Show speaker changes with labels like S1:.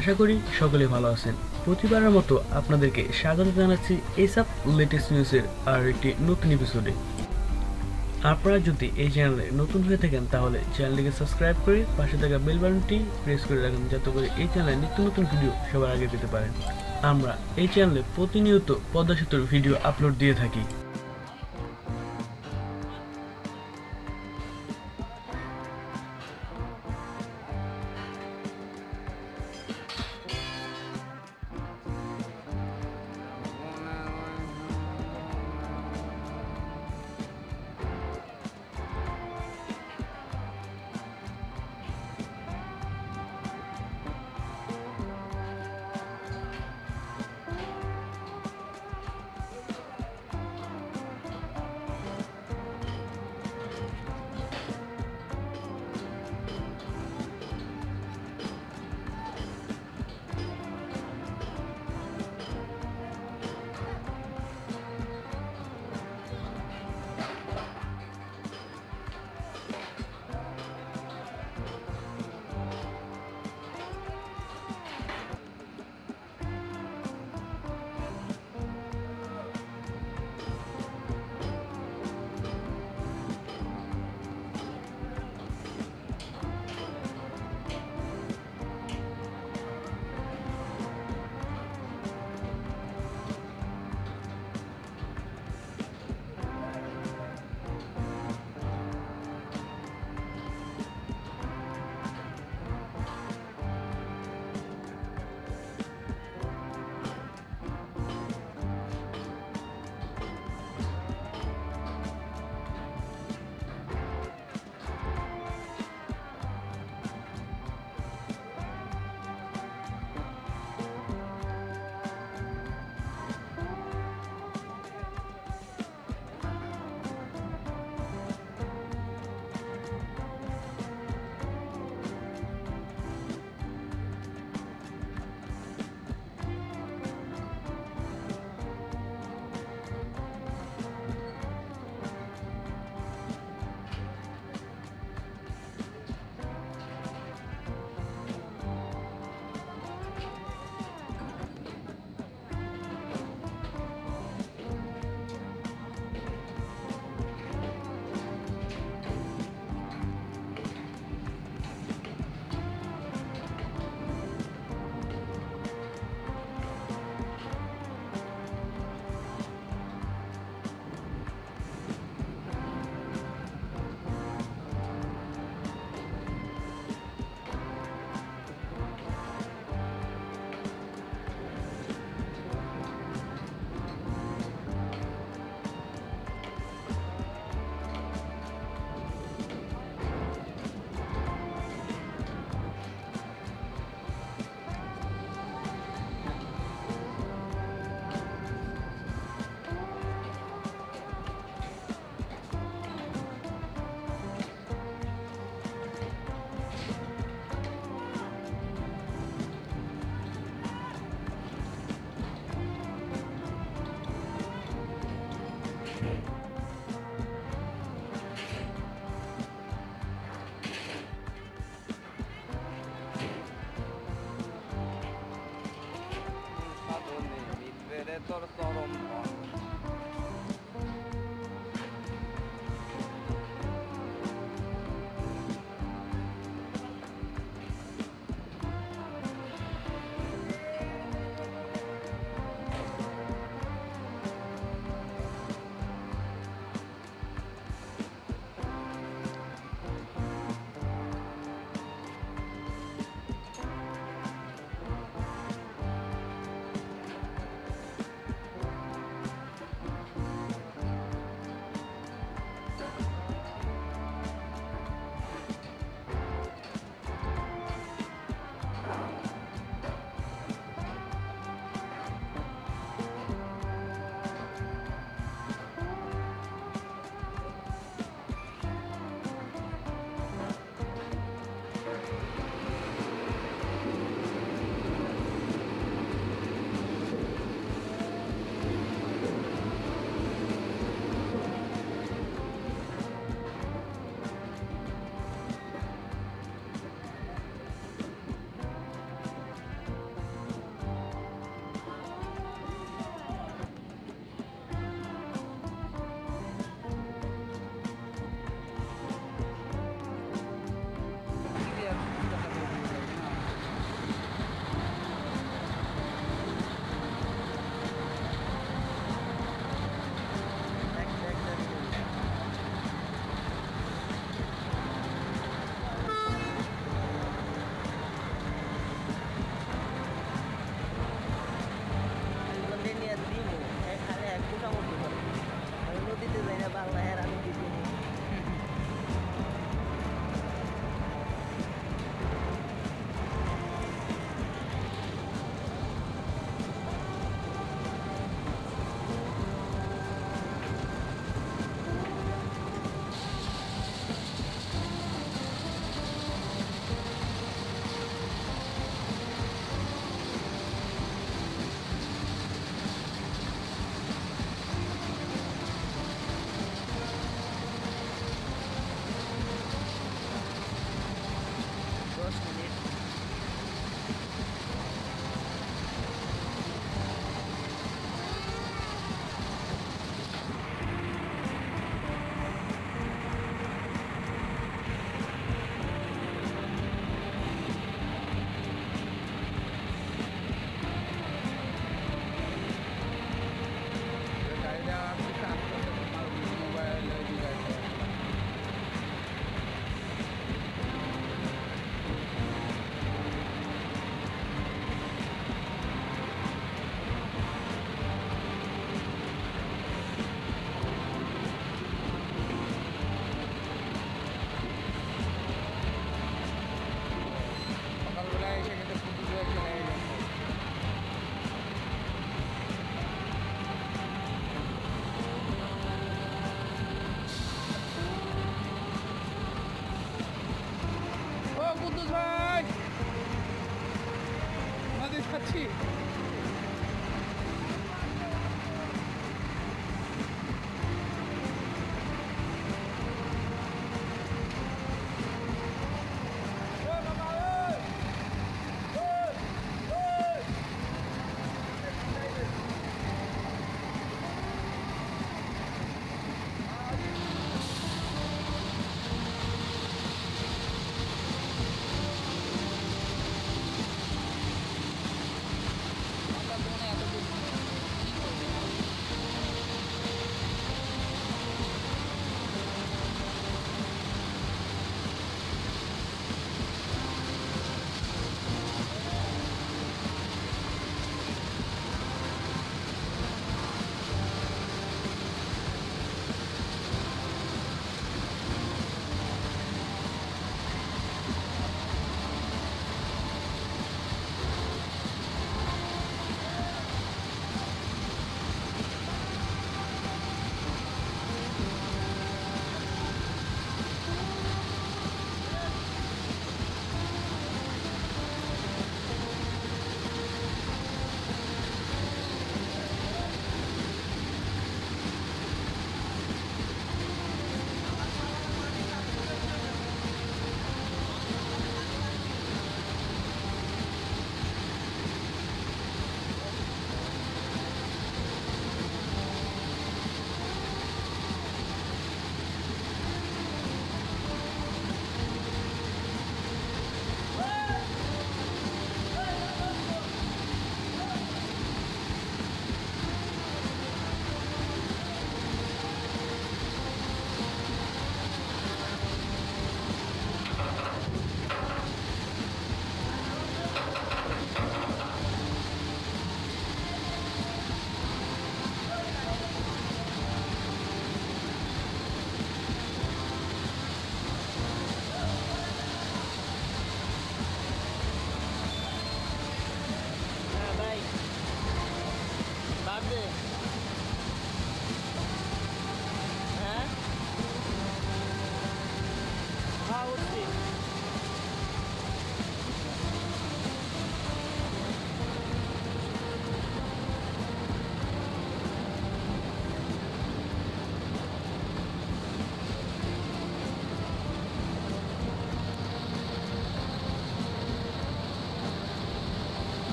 S1: আশা করি সকলে ভালো আছেন। প্রতিবারের মতো আপনাদেরকে স্বাগত জানাচ্ছি এসব লেটেস্ট নিউজের আর একটি নতুন এপিসোডে আপনারা যদি এই চ্যানেলে নতুন হয়ে থাকেন, তাহলে চ্যানেলটিকে সাবস্ক্রাইব করে পাশে থাকা বেল বাটনটি প্রেস করে রাখুন, যাতে করে এই চ্যানেলে নিত্য নতুন ভিডিও সবার আগে পেতে পারেন। আমরা এই চ্যানেলে প্রতিনিয়ত পদ্মা ভিডিও আপলোড দিয়ে থাকি।
S2: 在做着扫楼。